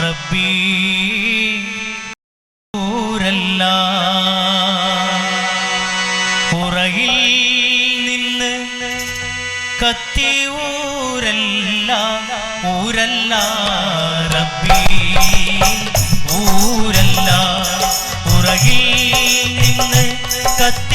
റബ്ബി ഊരല്ല പുറയിൽ നിന്ന് കത്തി ഊരല്ല ഊരല്ല റബ്ബീ ഊരല്ല. പുറകിൽ നിന്ന് കത്തി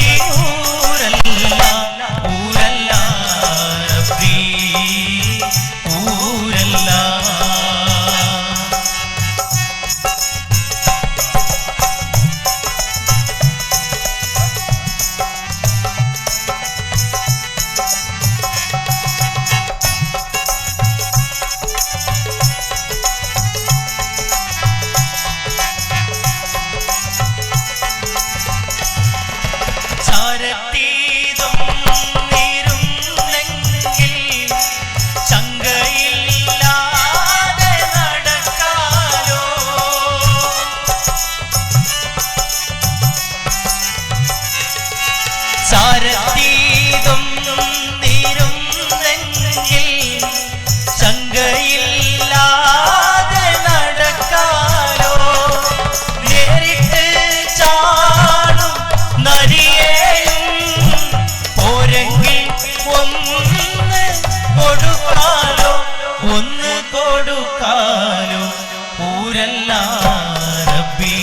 റബ്ബി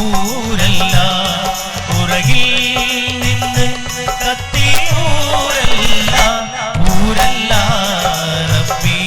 ഊരല്ല പുറകിൽ നിന്ന് കത്തി ഊരല്ല ഊരല്ല റബ്ബി.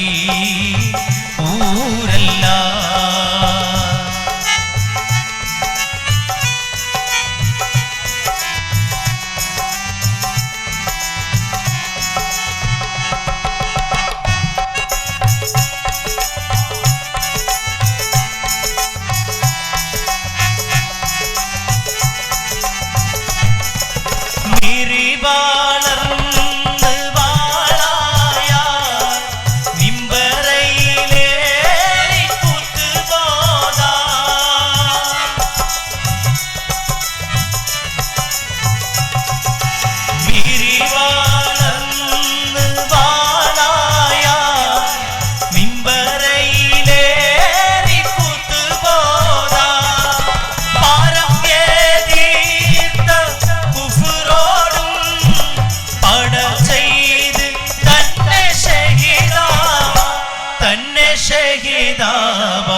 ഷഹീദാവ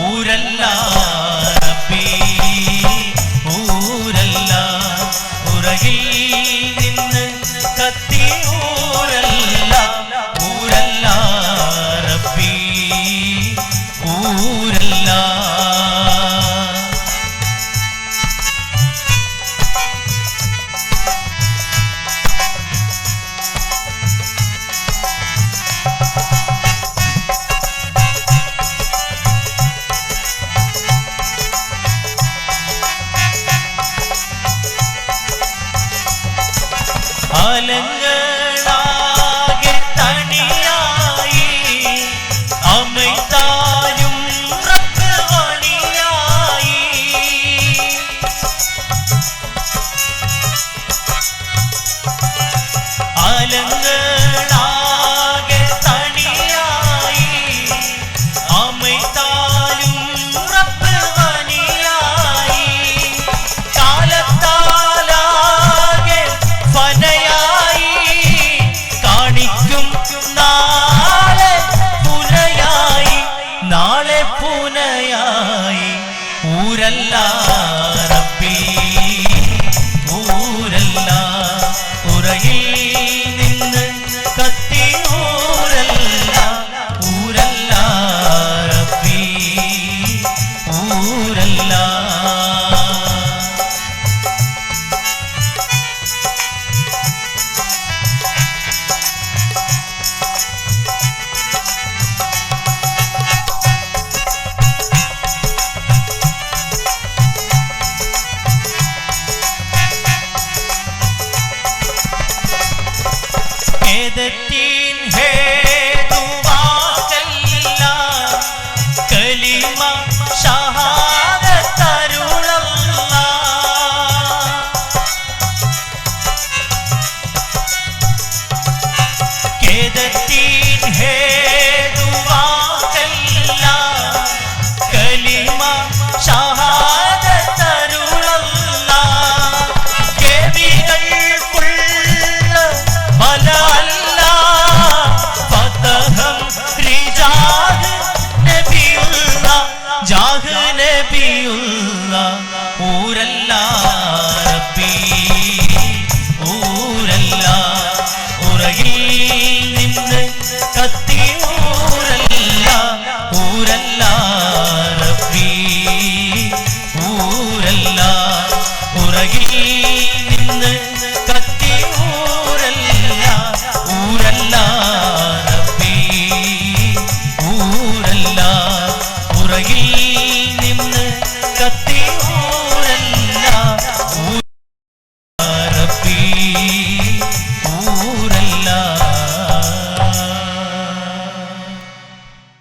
ഊരല്ല റബ്ബി ഊരല്ല ഉറകിൽ നിന്ന് കത്തി قال ஊரல்லாரம் வேதத்தின் ஹேதுவாகல்லா கலிமா ஷஹாதருளல்லா கேதத்தின் ஹேதுவாகல்லா கலிமா ஷஹா